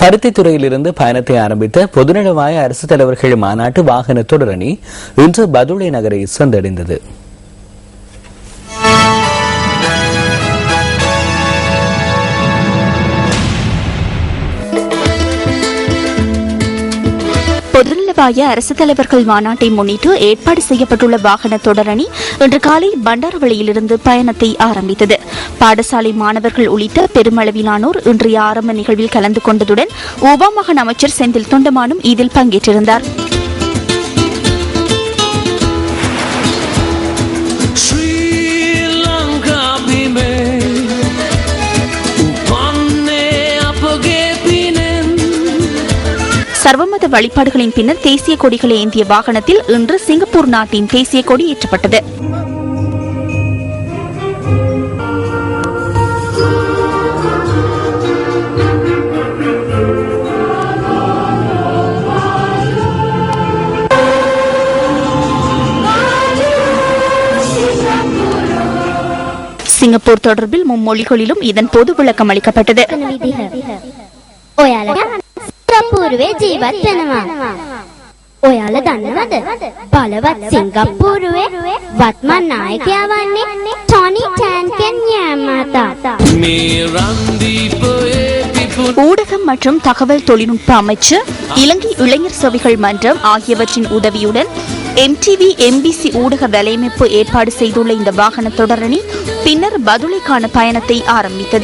பருத்தித்துறையிலிருந்து பயணத்தை ஆரம்பித்த பொதுநலவாய அரசு தலைவர்கள் மாநாட்டு வாகன தொடரணி இன்று பதுளை நகரை சென்றடைந்தது பொதுநலவாய அரசு தலைவர்கள் மாநாட்டை முன்னிட்டு ஏற்பாடு செய்யப்பட்டுள்ள வாகன தொடரணி இன்று காலை பண்டாரவளியிலிருந்து பயணத்தை ஆரம்பித்தது. பாடசாலை மாணவர்கள் உள்ளிட்ட பெருமளவிலானோர் இன்றைய ஆரம்ப நிகழ்வில் கலந்து கொண்டதுடன் ஊபா அமைச்சர் செந்தில் தொண்டமானும் இதில் பங்கேற்றிருந்தார். சர்வமத வழிபாடுகளின் பின்னர் தேசிய கொடிகளை ஏந்திய வாகனத்தில் இன்று சிங்கப்பூர் நாட்டின் தேசிய கொடி ஏற்றப்பட்டது. சிங்கப்பூர் தொடர்பில் மும்மொழிகளிலும் இதன் பொது விளக்கம் அளிக்கப்பட்டது. සිංගප්පූරුවේ ජීවත් වෙනවා. ඔයාල දන්නවද? බලවත් සිංගප්පූරුවේ වත්මන් නායකයා වන්නේ ටොනි ටෑන්කන් යාමාතා. Me randipoe pipun ஊடகம் மற்றும் தகவல் தொழில்நுட்ப அமைச்சு இலங்கை இளைஞர் சபைகள் மன்றம் ஆகியவற்றின் உதவியுடன் எம்டிவி எம்பிசி ஊடக வலையமைப்பு ஏற்பாடு செய்துள்ள இந்த வாகன தொடரணி பின்னர் பதுளைக்கான பயணத்தை ஆரம்பித்தது